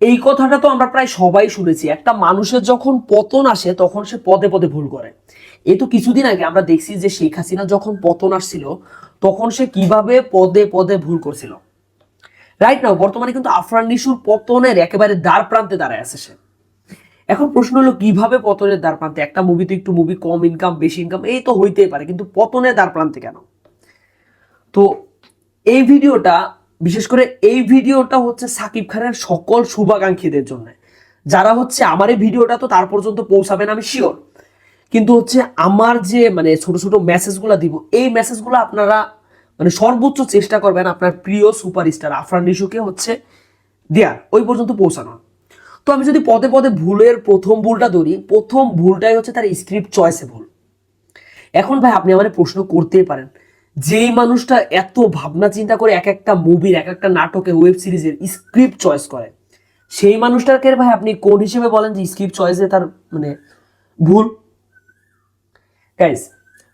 এই কথাটা তো আমরা প্রায় সবাই শুনেছি। একটা মানুষের যখন পতন আসে, তখন সে পদে পদে ভুল করে। এই তো কিছুদিন আগে আমরা দেখছি যে শেখ হাসিনা যখন পতন আসছিল, তখন সে কীভাবে পদে পদে ভুল করছিল। রাইট নাও বর্তমানে কিন্তু আফরান নিশুর পতনের একেবারে দ্বার প্রান্তে দাঁড়ায় আছে সে। এখন প্রশ্ন হলো, কীভাবে পতনের দ্বার প্রান্তে? একটা মুভিতে একটু মুভি কম ইনকাম বেশি ইনকাম এই তো হইতেই পারে, কিন্তু পতনের দ্বার প্রান্তে কেন? তো এই ভিডিওটা বিশেষ করে এই ভিডিওটা হচ্ছে সাকিব খানের সকল শুভাকাঙ্ক্ষীদের জন্য। যারা হচ্ছে আমার এই ভিডিওটা তো তার পর্যন্ত পৌঁছাবেন আমি শিওর কিন্তু হচ্ছে আমার যে মানে ছোট ছোট মেসেজগুলো দিব, এই মেসেজগুলো আপনারা মানে সর্বোচ্চ চেষ্টা করবেন আপনার প্রিয় সুপারস্টার আফরান নিশুকে হচ্ছে দেয়ার, ওই পর্যন্ত পৌঁছানো তো আমি যদি পদে পদে ভুলের প্রথম ভুলটা ধরি, প্রথম ভুলটাই হচ্ছে তার স্ক্রিপ্ট চয়েসে ভুল। এখন ভাই আপনি আমার প্রশ্ন করতেই পারেন যেই মানুষটা এত ভাবনা চিন্তা করে এক একটা মুভির এক একটা নাটকে ওয়েব সিরিজের স্ক্রিপ্ট চয়েস করে, সেই মানুষটাকে ভাই আপনি কোন হিসেবে বলেন যে স্ক্রিপ্ট চয়েসে তার মানে ভুল? গাইজ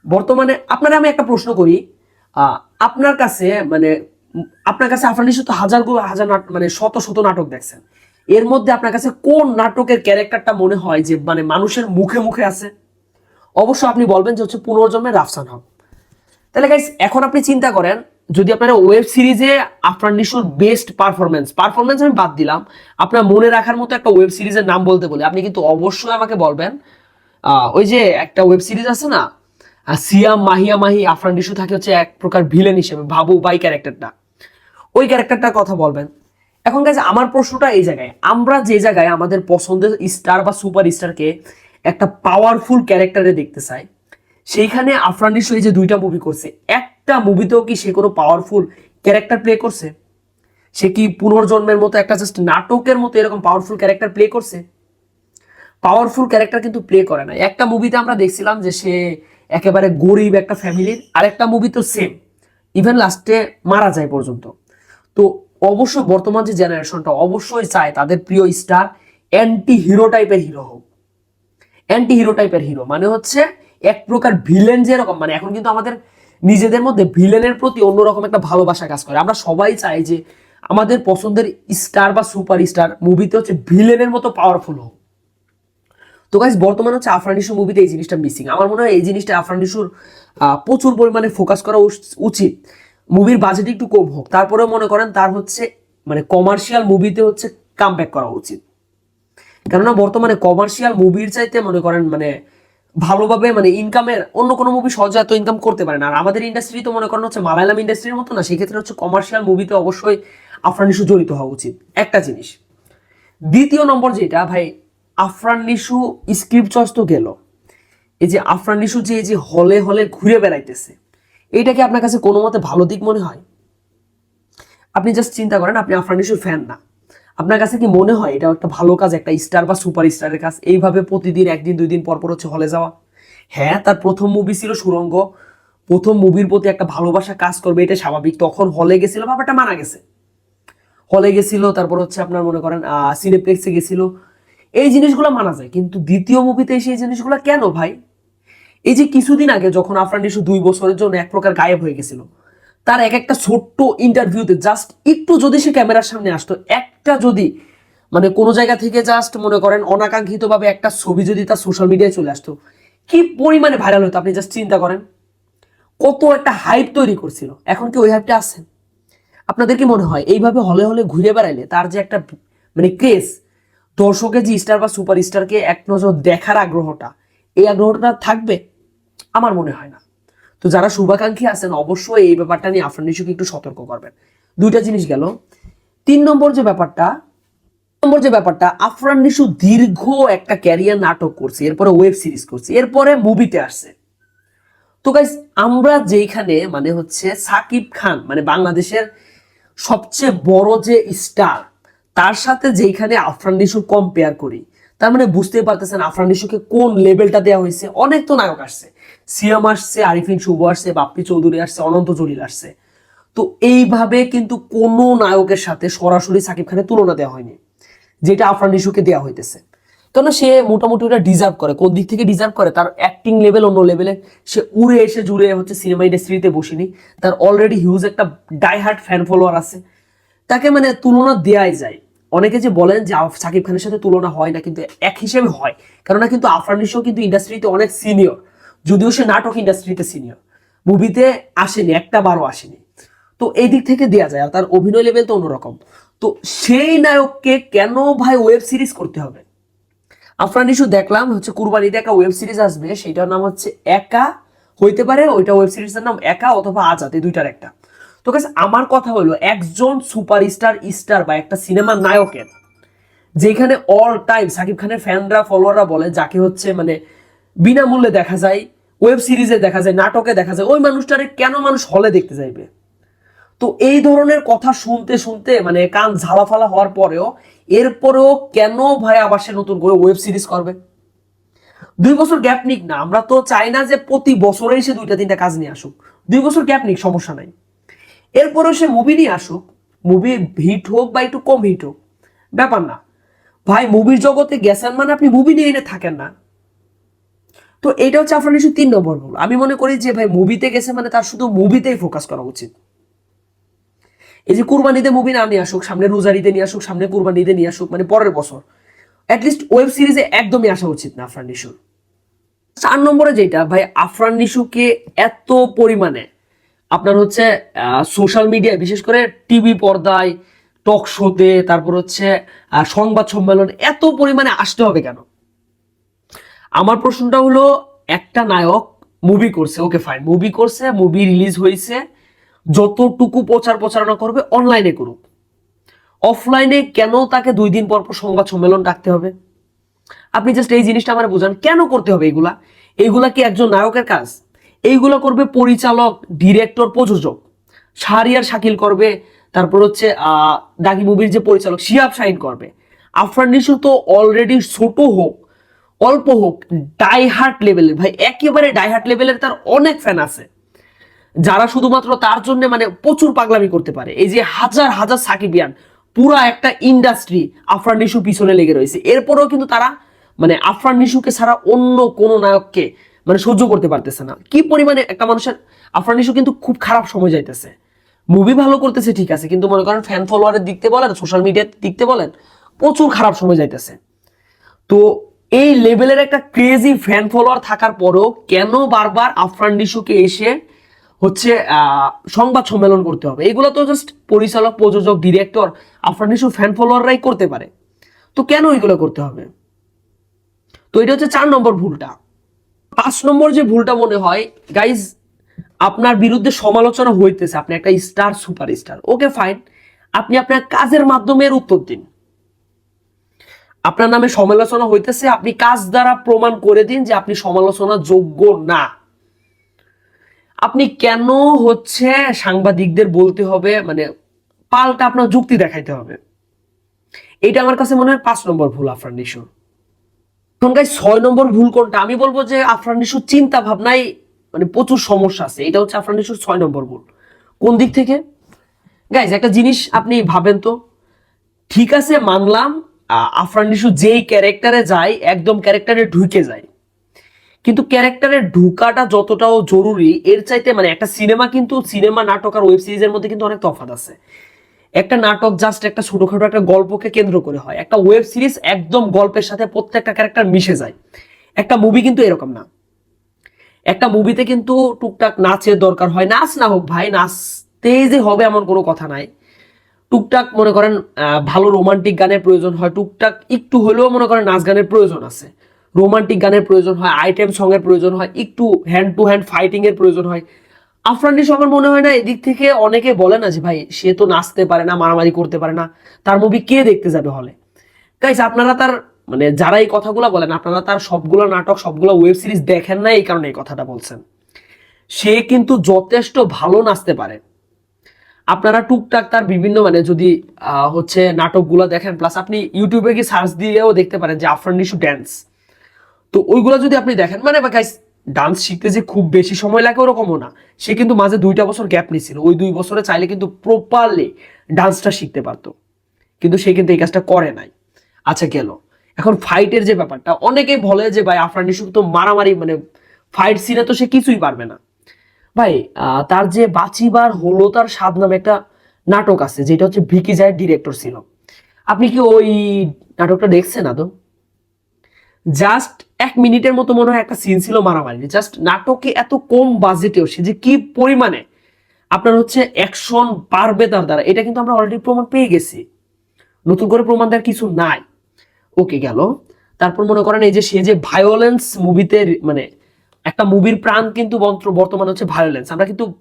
বর্তমানে আপনারা আমি একটা প্রশ্ন করি আপনার কাছে মানে আপনার কাছে আপনার নিশো তো হাজার হাজার মানে শত শত নাটক দেখছেন। এর মধ্যে আপনার কাছে কোন নাটকের ক্যারেক্টারটা মনে হয় যে মানে মানুষের মুখে মুখে আছে? অবশ্য আপনি বলবেন যে হচ্ছে পুনর্জন্মের রাফসান হক। তাহলে গাইস এখন আপনি চিন্তা করেন, যদি আপনারা ওয়েব সিরিজে আফরান নিশোর বেস্ট পারফরমেন্স পারফরমেন্স আমি বাদ দিলাম, আপনার মনে রাখার মতো একটা ওয়েব সিরিজের নাম বলতে বলি। আপনি কিন্তু অবশ্যই আমাকে বলবেন ওই যে একটা ওয়েব সিরিজ আছে না সিয়াম মাহিয়া মাহি আফরান নিশো থাকে হচ্ছে এক প্রকার ভিলেন হিসেবে, ভাবু বাই ক্যারেক্টারটা ওই ক্যারেক্টারটার কথা বলবেন। এখন গাইজ আমার প্রশ্নটা এই জায়গায়, আমরা যে জায়গায় আমাদের পছন্দের স্টার বা সুপার স্টারকে একটা পাওয়ারফুল ক্যারেক্টারে দেখতে চাই সেইখানে আফরান নিশো এই যে দুইটা মুভি করছে। একটা মুভিতেও কি সে কোনো পাওয়ারফুল ক্যারেক্টার প্লে করছে? সে কি পুনর্জন্মের মতো একটা জাস্ট নাটকের মতো এরকম পাওয়ারফুল ক্যারেক্টার প্লে করছে? পাওয়ারফুল ক্যারেক্টার কিন্তু প্লে করে না একটা মুভিতে আমরা দেখছিলাম যে সে একেবারে গরিব একটা ফ্যামিলির আর একটা মুভি তো সেম ইভেন লাস্টে মারা যায় পর্যন্ত। তো অবশ্য বর্তমান যে জেনারেশনটা অবশ্যই চায় তাদের প্রিয় স্টার অ্যান্টি হিরো টাইপের হিরো হোক। অ্যান্টি হিরো টাইপের হিরো মানে হচ্ছে এক প্রকার ভিলেন যেরকম মানে এখন কিন্তু আমাদের নিজেদের মধ্যে ভিলেনের প্রতি অন্যরকম একটা ভালোবাসা কাজ করে। আমরা সবাই চাই যে আমাদের পছন্দের স্টার বা সুপার স্টার মুভিতে হচ্ছে ভিলেনের মতো পাওয়ারফুল হোক। তো গাইজ বর্তমানে হচ্ছে আফরান ইস্যু মুভিতে এই জিনিসটা মিসিং আমার মনে হয় এই জিনিসটা আফরান ইস্যুর প্রচুর পরিমাণে ফোকাস করা উচ- উচিত। মুভির বাজেট একটু কম হোক, তারপরেও মনে করেন তার হচ্ছে মানে কমার্শিয়াল মুভিতে হচ্ছে কাম করা উচিত। কেননা বর্তমানে কমার্শিয়াল মুভির চাইতে মনে করেন মানে ভালোভাবে মানে ইনকামের অন্য কোনো মুভি সহজে এত ইনকাম করতে পারে না। আর আমাদের ইন্ডাস্ট্রি তো মনে করেন হচ্ছে মালায়ালাম ইন্ডাস্ট্রির মতো না, সেক্ষেত্রে হচ্ছে কমার্শিয়াল মুভিতে অবশ্যই আফরান ইস্যু জড়িত হওয়া উচিত। একটা জিনিস। দ্বিতীয় নম্বর যেটা, ভাই আফরান নিশু স্ক্রিপ্ট চয়েস তো গেল। এই যে আফরান নিশু যে, এই যে হলে হলে ঘুরে বেড়াইতেছে, এইটা কি আপনার কাছে কোনো মতে ভালো দিক মনে হয়? আপনি জাস্ট চিন্তা করেন, আপনি আফরান নিশুর ফ্যান না। আপনার কাছে কি মনে হয় এটা একটা ভালো কাজ, একটা স্টার বা সুপার স্টারের কাজ? এইভাবে প্রতিদিন একদিন, দুই দিন পর পর হচ্ছে হলে যাওয়া। হ্যাঁ তার প্রথম মুভি ছিল সুরঙ্গ। প্রথম মুভির প্রতি একটা ভালোবাসা কাজ করবে, এটা স্বাভাবিক। তখন হলে গেছিল ব্যাপারটা মানা গেছে। হলে গেছিল, তারপর হচ্ছে আপনার মনে করেন সিনেপ্লেক্সে গেছিল। এই জিনিসগুলো মানা যায়। কিন্তু দ্বিতীয় মুভিতে এসে এই জিনিসগুলো কেন ভাই? এই যে কিছুদিন আগে যখন আফরান নিশু দুই বছরের জন্য এক প্রকার গায়েব হয়ে গেছিল তার এক একটা ছোট্ট ইন্টারভিউতে জাস্ট একটু যদি সে ক্যামেরার সামনে আসতো, একটা যদি মানে কোনো জায়গা থেকে জাস্ট মনে করেন অনাকাঙ্ক্ষিতভাবে একটা ছবি যদি তার সোশ্যাল মিডিয়ায় চলে আসতো, কি পরিমাণে ভাইরাল হতো আপনি জাস্ট চিন্তা করেন? কত একটা হাইপ তৈরি করছিল। এখন কি ওই হাইপটা আছে? আপনাদের কি মনে হয় এইভাবে হলে হলে ঘুরে বেড়াইলে তার যে একটা মানে ক্রেজ দর্শকের যে স্টার বা সুপার স্টারকে এক নজর দেখার আগ্রহটা, এই আগ্রহটা থাকবে? আমার মনে হয় না। তো যারা শুভাকাঙ্ক্ষী আছেন, অবশ্যই এই ব্যাপারটা নিয়ে আফরান নিশুকে একটু সতর্ক করবেন। দুইটা জিনিস গেল। তিন নম্বর যে ব্যাপারটা নম্বর যে ব্যাপারটা আফরান নিশু দীর্ঘ একটা ক্যারিয়ার নাটক করছে, এরপরে ওয়েব সিরিজ করছে, এরপরে মুভিতে আসছে। তো গাইস আমরা যেইখানে মানে হচ্ছে সাকিব খান মানে বাংলাদেশের সবচেয়ে বড় যে স্টার তার সাথে যেইখানে আফরান নিশু কম্পেয়ার করি, তার মানে বুঝতেই পারতেছেন আফরান নিশুকে কোন লেভেলটা দেওয়া হয়েছে, অনেক তো নায়ক আসছে। সিয়াম আসছে, আরিফিন শুভ আসছে, বাপ্পি চৌধুরী আসছে, অনন্ত জলিল আসছে। তো এইভাবে কিন্তু কোনো নায়কের সাথে সরাসরি সাকিব খানের তুলনা দেওয়া হয়নি, যেটা আফরান নিশুকে দেওয়া হইতেছে। কেন সে মোটামুটি ওটা ডিজার্ভ করে, কোন দিক থেকে ডিজার্ভ করে, তার অ্যাক্টিং লেভেল অন্য লেভেলে সে উড়ে এসে জুড়ে হচ্ছে সিনেমা ইন্ডাস্ট্রিতে বসিনি, তার অলরেডি হিউজ একটা ডাই হার্ট ফ্যান ফলোয়ার আছে। তাকে মানে তুলনা দেয়াই যায়। অনেকে যে বলেন যে সাকিব খানের সাথে তুলনা হয় না, কিন্তু এক হিসেবে হয়। কেননা কিন্তু আফরান নিশো কিন্তু ইন্ডাস্ট্রিতে অনেক সিনিয়র যদিও সে নাটক ইন্ডাস্ট্রিতে সিনিয়র মুভিতে আসেনি একটা বারও আসেনি। তো এই দিক থেকে দেওয়া যায়, আর তার অভিনয় লেভেল তো অন্যরকম। তো সেই নায়ককে কেন ভাই ওয়েব সিরিজ করতে হবে? আফরান ইস্যু দেখলাম, হচ্ছে কুরবানিতে একটা ওয়েব সিরিজ আসবে সেটার নাম হচ্ছে একা। হইতে পারে ওইটা ওয়েব সিরিজের নাম একা অথবা আজাদ, এই দুইটার একটা। তো কাছে আমার কথা হলো, একজন সুপারস্টার স্টার বা একটা সিনেমার নায়কের, যেখানে অল টাইম সাকিব খানের ফ্যানরা ফলোয়াররা বলে, যাকে হচ্ছে মানে বিনামূল্যে দেখা যায় ওয়েব সিরিজে দেখা যায়, নাটকে দেখা যায়, ওই মানুষটারে কেন মানুষ হলে দেখতে যাইবে তো এই ধরনের কথা শুনতে শুনতে মানে কান ঝালাফালা হওয়ার পরেও, এরপরেও কেন ভাই আবার সে নতুন করে ওয়েব সিরিজ করবে? দুই বছর গ্যাপ নিক না, আমরা তো চাই না যে প্রতি বছরেই সে দুইটা তিনটা কাজ নিয়ে আসুক। দুই বছর গ্যাপ নিক, সমস্যা নাই। এরপরেও সে মুভি নিয়ে আসুক মুভি হিট হোক বা একটু কম হিট হোক, ব্যাপার না। ভাই মুভির জগতে গেছেন মানে আপনি মুভি নিয়ে এনে থাকেন না। তো এটা হচ্ছে আফরান ইস্যু তিন নম্বর ভুল আমি মনে করি যে ভাই মুভিতে গেছে মানে তার শুধু মুভিতেই ফোকাস করা উচিত। এই যে কুরবানিতে মুভি না নিয়ে আসুক, সামনে রোজারিতে নিয়ে আসুক, সামনে কুরবানিতে নিয়ে আসুক মানে পরের বছর। অ্যাটলিস্ট ওয়েব সিরিজে একদমই আসা উচিত না আফরান নিশুর চার নম্বরে যেটা, ভাই আফরান নিশুকে এত পরিমাণে আপনার হচ্ছে সোশ্যাল মিডিয়ায় বিশেষ করে টিভি পর্দায় টক শোতে তারপর হচ্ছে সংবাদ সম্মেলন, এত পরিমাণে আসতে হবে কেন? আমার প্রশ্নটা হলো, একটা নায়ক মুভি করছে ওকে ফাইন মুভি করছে মুভি রিলিজ হয়েছে, যতটুকু প্রচার প্রচারণা করবে অনলাইনে করুক। অফলাইনে কেন তাকে দুই দিন পর পর সংবাদ সম্মেলন ডাকতে হবে? আপনি জাস্ট এই জিনিসটা আমার বোঝান, কেন করতে হবে এইগুলা এইগুলা কি একজন নায়কের কাজ? এইগুলা করবে পরিচালক ডিরেক্টর প্রযোজক। শাহরিয়ার শাকিল করবে, তারপর হচ্ছে দাগি মুভির যে পরিচালক শিয়াব শাহিন করবে। আফরান নিশু তো অলরেডি ছোট হোক অল্প হোক ডাই হার্ট লেভেলের ভাই, একেবারে ডাই হার্ট লেভেলের তার অনেক ফ্যান আছে। যারা শুধুমাত্র তার জন্য মানে প্রচুর পাগলামি করতে পারে। এই যে হাজার হাজার সাকিবিয়ান, পুরা একটা ইন্ডাস্ট্রি আফরান নিশু পিছনে লেগে রয়েছে। এরপরেও কিন্তু তারা মানে আফরান নিশুকে ছাড়া অন্য কোনো নায়ককে মানে সহ্য করতে পারতেছে না। কি পরিমাণে একটা মানুষের আফরান নিশু কিন্তু খুব খারাপ সময় যাইতেছে। মুভি ভালো করতেছে, ঠিক আছে। কিন্তু মনে করেন ফ্যান ফলোয়ারের দিকতে বলেন সোশ্যাল মিডিয়ার দিকতে বলেন, প্রচুর খারাপ সময় যাইতেছে। তো এই লেভেলের একটা ক্রেজি ফ্যান ফলোয়ার থাকার পরেও কেন বারবার আফরান নিশুকে এসে হচ্ছে সংবাদ সম্মেলন করতে হবে? এগুলো তো জাস্ট পরিচালক, প্রযোজক ডিরেক্টর আফরান ডিসু ফ্যান ফলোয়াররাই করতে পারে। তো কেন এগুলো করতে হবে? তো এটা হচ্ছে চার নম্বর ভুলটা। পাঁচ নম্বর যে ভুলটা মনে হয় গাইজ আপনার বিরুদ্ধে সমালোচনা হইতেছে, আপনি একটা star super star okay fine আপনি আপনার কাজের মাধ্যমে উত্তর দিন। আপনার নামে সমালোচনা হইতেছে, আপনি কাজ দ্বারা প্রমাণ করে দিন যে আপনি সমালোচনা যোগ্য না। আপনি কেন হচ্ছে সাংবাদিকদের বলতে হবে মানে পাল্টা আপনার যুক্তি দেখাইতে হবে? এটা আমার কাছে মনে হয় পাঁচ নম্বর ভুল, আফরান নিশুর। এখন গাই ছয় নম্বর ভুল কোনটা? আমি বলব যে আফরান নিশুর চিন্তা ভাবনায় মানে প্রচুর সমস্যা আছে। এটা হচ্ছে আফরান নিশুর ছয় নম্বর ভুল। কোন দিক থেকে? গাইজ একটা জিনিস আপনি ভাবেন তো, ঠিক আছে, মানলাম আফরান নিশু যেই ক্যারেক্টারে যায়, একদম ক্যারেক্টারে ঢুকে যায়। কিন্তু ক্যারেক্টারে ঢুকাটা যতটাও জরুরি, এর চাইতে মানে একটা সিনেমা কিন্তু সিনেমা নাটক আর ওয়েব সিরিজের মধ্যে কিন্তু অনেক তফাৎ আছে। একটা নাটক জাস্ট একটা ছোটখাটো একটা গল্পকে কেন্দ্র করে হয়। একটা ওয়েব সিরিজ একদম গল্পের সাথে প্রত্যেকটা ক্যারেক্টার মিশে যায়। একটা মুভি কিন্তু এরকম না। একটা মুভিতে কিন্তু টুকটাক নাচের দরকার হয়। নাচ না হোক ভাই নাচতেই যে হবে এমন কোনো কথা নাই। টুকটাক মনে করেন ভালো রোমান্টিক গানের প্রয়োজন হয়, টুকটাক একটু হলেও মনে করেন নাচ গানের প্রয়োজন আছে। রোমান্টিক গানের প্রয়োজন হয় আইটেম সং এর প্রয়োজন হয়, একটু হ্যান্ড টু হ্যান্ড ফাইটিং এর প্রয়োজন হয়। আফরান আমার মনে হয় না, এদিক থেকে অনেকে বলে না যে, ভাই, সে তো নাচতে পারে না, মারামারি করতে পারে না, তার মুভি কে দেখতে যাবে হলে গাইস আপনারা তার মানে যারা এই কথাগুলো বলেন, আপনারা তার সবগুলো নাটক, সবগুলো ওয়েব সিরিজ দেখেন না, এই কারণে এই কথাটা বলছেন। সে কিন্তু যথেষ্ট ভালো নাচতে পারে। আপনারা টুকটাক তার বিভিন্ন মানে যদি হচ্ছে নাটকগুলো দেখেন প্লাস আপনি ইউটিউবে কি সার্চ দিয়েও দেখতে পারেন যে আফরান নিশু ড্যান্স তো ওইগুলো যদি আপনি দেখেন মানে গাইস ডান্স শিখতে যে খুব বেশি সময় লাগে ওরকমও না। সে কিন্তু মাঝে দুইটা বছর গ্যাপ নিছিল। ওই দুই বছরে চাইলে কিন্তু প্রপারলি ডান্সটা শিখতে পারতো। কিন্তু সে কিন্তু এই কাজটা করে নাই। আচ্ছা গেল। এখন ফাইটের যে ব্যাপারটা, অনেকেই বলে যে ভাই আফরান নিশু তো মারামারি মানে ফাইট সিনে তো সে কিছুই পারবে না। ভাই তার যে বাঁচিবার হলো তার স্বাদ নামে একটা নাটক আছে, যেটা হচ্ছে ভিকি জায়ের ডিরেক্টর ছিল। আপনি কি ওই নাটকটা দেখছেন আদৌ? জাস্ট এক মিনিটের মতো মনে হয় একটা সিন ছিল মারামারি জাস্ট নাটকে এত কম বাজেটেও সে যে কি পরিমাণে আপনার হচ্ছে অ্যাকশন পারবে তার দ্বারা, এটা কিন্তু আমরা অলরেডি প্রমাণ পেয়ে গেছি। নতুন করে প্রমাণ দেওয়ার কিছু নাই। ওকে গেল। তারপর মনে করেন এই যে সে যে ভায়োলেন্স মুভিতে মানে একটা মুভির প্রাণ কিন্তু বর্ত- বর্তমানে হচ্ছে ভায়োলেন্স আমরা কিন্তু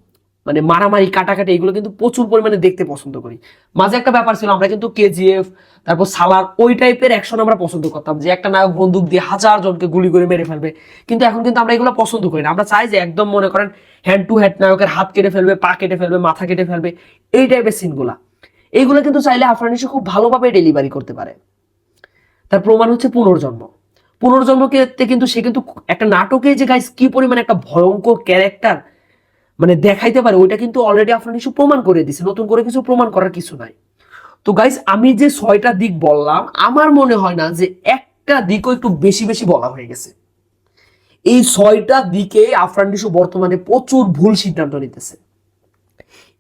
মানে মারামারি, কাটাকাটি এগুলো কিন্তু প্রচুর পরিমাণে দেখতে পছন্দ করি। মাঝে একটা ব্যাপার ছিল, আমরা কিন্তু কেজিএফ তারপর সালার ওই টাইপের অ্যাকশন আমরা পছন্দ করতাম যে একটা নায়ক বন্দুক দিয়ে হাজার জনকে গুলি করে মেরে ফেলবে। কিন্তু এখন কিন্তু আমরা এগুলো পছন্দ করি না। আমরা চাই যে একদম মনে করেন হ্যান্ড টু হ্যান্ড নায়কের হাত কেটে ফেলবে, পা কেটে ফেলবে, মাথা কেটে ফেলবে, এই টাইপের সিনগুলা এইগুলো কিন্তু চাইলে আফরানিসে খুব ভালোভাবে ডেলিভারি করতে পারে। তার প্রমাণ হচ্ছে পুনর্জন্ম। পুনর্জন্মকে কিন্তু সে কিন্তু একটা নাটকে যে গাইস কি পরিমাণে একটা ভয়ঙ্কর ক্যারেক্টার মানে দেখাইতে পারে, ওইটা কিন্তু অলরেডি আপনার কিছু প্রমাণ করে দিছে, নতুন করে কিছু প্রমাণ করার কিছু নাই। তো গাইস আমি যে ছয়টা দিক বললাম, আমার মনে হয় না যে একটা দিকও একটু বেশি বেশি বলা হয়ে গেছে। এই ছয়টা দিকে আফরান ডিসু বর্তমানে প্রচুর ভুল সিদ্ধান্ত নিতেছে।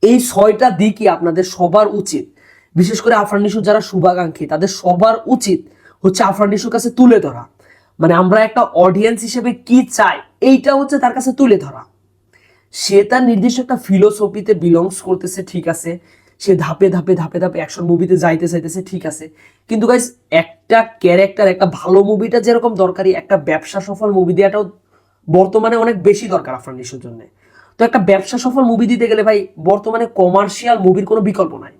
এই ছয়টা দিকই আপনাদের সবার উচিত। বিশেষ করে আফরান নিশু যারা শুভাকাঙ্ক্ষী, তাদের সবার উচিত হচ্ছে আফরান নিশুর কাছে তুলে ধরা। মানে আমরা একটা অডিয়েন্স হিসেবে কি চাই, এইটা হচ্ছে তার কাছে তুলে ধরা। সে তার নির্দিষ্ট একটা ফিলোসফিতে বিলংস করতেছে, ঠিক আছে। সে ধাপে ধাপে ধাপে ধাপে অ্যাকশন মুভিতে যাইতে চাইতেছে, ঠিক আছে। কিন্তু গাইস একটা ক্যারেক্টার একটা ভালো মুভিটা যেরকম দরকারি, একটা ব্যবসা সফল মুভি দেওয়াটাও বর্তমানে অনেক বেশি দরকার আফরান নিশুর জন্য। তো একটা ব্যবসা সফল মুভি দিতে গেলে ভাই, বর্তমানে কমার্শিয়াল মুভির কোনো বিকল্প নাই।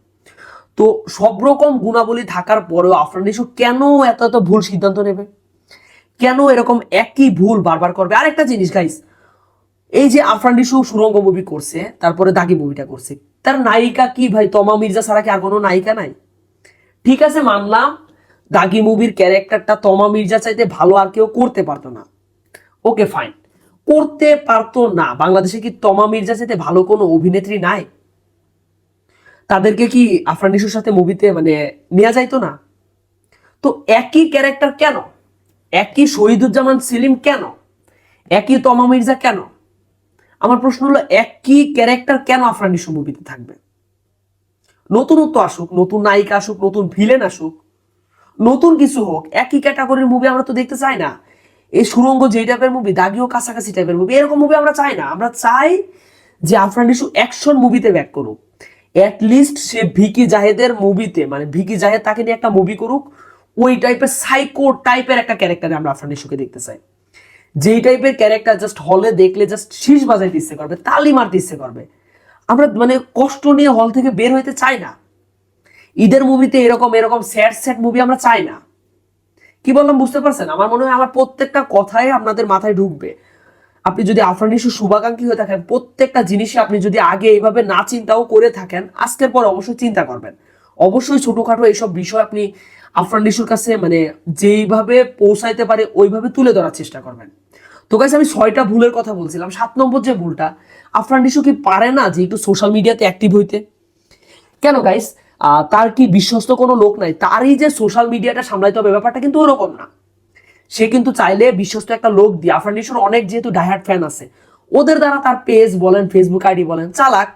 তো সব রকম গুণাবলী থাকার পরেও আফরান কেন এত এত ভুল সিদ্ধান্ত নেবে? কেন এরকম একই ভুল বারবার করবে? আরেকটা জিনিস গাইস এই যে আফরান নিশু সুরঙ্গ মুভি করছে, তারপরে দাগি মুভিটা করছে, তার নায়িকা কি ভাই? তমা মির্জা ছাড়া কি আর কোনো নায়িকা নাই? ঠিক আছে, মানলাম, দাগি মুভির ক্যারেক্টারটা তমা মির্জা চাইতে ভালো আর কেউ করতে পারতো না। ওকে ফাইন করতে পারতো না। বাংলাদেশে কি তমা মির্জা চাইতে ভালো কোনো অভিনেত্রী নাই? তাদেরকে কি আফরান নিশুর সাথে মুভিতে মানে নেওয়া যাইতো না? তো একই ক্যারেক্টার কেন? একই শহীদুজ্জামান সেলিম কেন? একই তমা মির্জা কেন? আমার প্রশ্ন হলো, একই ক্যারেক্টার কেন আফরান মুভিতে থাকবে? নতুনত্ব আসুক, নতুন নায়িকা আসুক, নতুন ভিলেন আসুক, নতুন কিছু হোক, একই ক্যাটাগরির মুভি আমরা তো দেখতে চাই না। এই সুরঙ্গ যেই টাইপের মুভি দাগিও কাছাকাছি টাইপের মুভি এরকম মুভি আমরা চাই না। আমরা চাই যে আফরান অ্যাকশন মুভিতে ব্যাক করুক। লিস্ট সে ভিকি জাহেদের মুভিতে মানে ভিকি জাহেদ তাকে নিয়ে একটা মুভি করুক ওই টাইপের সাইকো টাইপের একটা ক্যারেক্টার আমরা আফরান নিশুকে দেখতে চাই। যেই টাইপের ক্যারেক্টার জাস্ট হলে দেখলে জাস্ট শীষ বাজাইতে ইচ্ছে করবে, তালি মারতে ইচ্ছে করবে। আমরা মানে কষ্ট নিয়ে হল থেকে বের হইতে চাই না। ঈদের মুভিতে এরকম এরকম স্যাড স্যাড মুভি আমরা চাই না। কি বললাম বুঝতে পারছেন? আমার মনে হয় আমার প্রত্যেকটা কথাই আপনাদের মাথায় ঢুকবে। আপনি যদি আফরান ইস্যু শুভাকাঙ্ক্ষী হয়ে থাকেন, প্রত্যেকটা জিনিসই আপনি যদি আগে এইভাবে না চিন্তাও করে থাকেন, আজকের পর অবশ্যই চিন্তা করবেন। অবশ্যই ছোটোখাটো এইসব বিষয় আপনি আফরান ইস্যুর কাছে মানে যেইভাবে পৌঁছাইতে পারে, ওইভাবে তুলে ধরার চেষ্টা করবেন। তো গাইস আমি ছয়টা ভুলের কথা বলছিলাম, সাত নম্বর যে ভুলটা, আফরান ইস্যু কি পারে না যে একটু সোশ্যাল মিডিয়াতে অ্যাক্টিভ হইতে? কেন গাইস তার কি বিশ্বস্ত কোনো লোক নাই, তারই যে সোশ্যাল মিডিয়াটা সামলাইতে হবে, ব্যাপারটা কিন্তু ওরকম না। সে কিন্তু চাইলে বিশ্বস্ত একটা লোক দিয়ে, আফরান নিশোর অনেক যেহেতু ডাইহার্ট ফ্যান আছে, ওদের দ্বারা তার পেজ বলেন ফেসবুক আইডি বলেন, চালাক।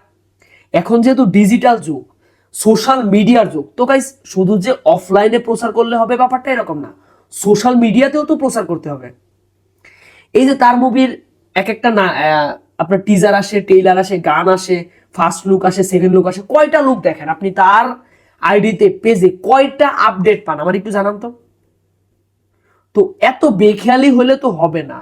এখন যেহেতু ডিজিটাল যুগ সোশ্যাল মিডিয়ার যুগ। তো গাইস শুধু যে অফলাইনে প্রচার করলে হবে ব্যাপারটা এরকম না। সোশ্যাল মিডিয়াতেও তো প্রচার করতে হবে। এই যে তার মুভির এক একটা না আপনার টিজার আসে টেইলার আসে, গান আসে ফার্স্ট লুক আসে সেকেন্ড লুক আসে, কয়টা লুক দেখেন? আপনি তার আইডিতে পেজে কয়টা আপডেট পান? আমার একটু জানান তো। তো এত বেখেয়ালি হলে তো হবে না।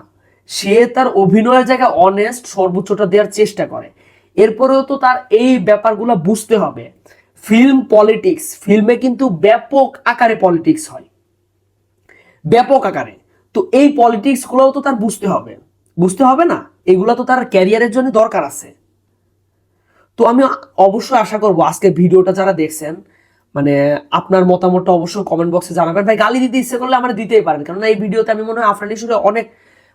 সে তার অভিনয়ের জায়গায় অনেস্ট সর্বোচ্চটা দেওয়ার চেষ্টা করে। এরপরেও তো তার এই ব্যাপারগুলো বুঝতে হবে। ফিল্ম পলিটিক্স ফিল্মে কিন্তু ব্যাপক আকারে পলিটিক্স হয়। ব্যাপক আকারে। তো এই পলিটিক্স গুলোও তো তার বুঝতে হবে। বুঝতে হবে না? এগুলো তো তার ক্যারিয়ারের জন্য দরকার আছে। তো আমি অবশ্যই আশা করব আজকে ভিডিওটা যারা দেখছেন মানে আপনার মতামতটা অবশ্যই কমেন্ট বক্সে জানাবেন। ভাই, গালি দিতে ইচ্ছে করলে আমরা দিতেই পারেন। কারণ এই ভিডিওতে আমি মনে হয় আফরান ইস্যুরে অনেক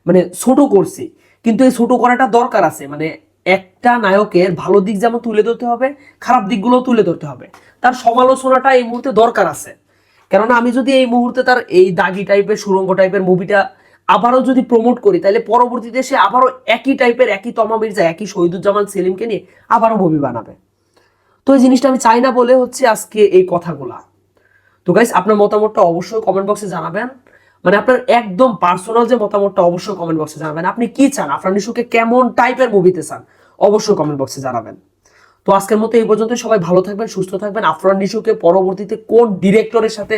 মানে ছোট করছি। কিন্তু এই ছোট করাটা দরকার আছে। মানে একটা নায়কের ভালো দিক যেমন তুলে ধরতে হবে, খারাপ দিকগুলোও তুলে ধরতে হবে। তার সমালোচনাটা এই মুহূর্তে দরকার আছে। কেননা আমি যদি এই মুহূর্তে তার এই দাগি টাইপের, সুরঙ্গ টাইপের মুভিটা আবারও যদি প্রমোট করি, তাহলে পরবর্তীতে সে আবারও একই টাইপের, একই তমা মির্জা, একই শহীদুজ্জামান সেলিমকে নিয়ে আবারও মুভি বানাবে। তো এই জিনিসটা আমি চাই না বলে হচ্ছে আজকে এই কথাগুলা। তো গাইস আপনার মতামতটা অবশ্যই কমেন্ট বক্সে জানাবেন। মানে আপনার একদম পার্সোনাল যে মতামতটা অবশ্যই কমেন্ট বক্সে জানাবেন। আপনি কি চান? আফরান নিশুকে কেমন টাইপের মুভিতে চান? অবশ্যই কমেন্ট বক্সে জানাবেন। তো আজকের মতো এই পর্যন্ত, সবাই ভালো থাকবেন, সুস্থ থাকবেন। আফরান নিশুকে পরবর্তীতে কোন ডিরেক্টরের সাথে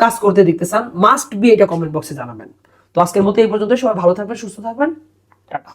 কাজ করতে দেখতে চান মাস্ট বি এটা কমেন্ট বক্সে জানাবেন। তো আজকের মতো এই পর্যন্ত, সবাই ভালো থাকবেন, সুস্থ থাকবেন। টাটা।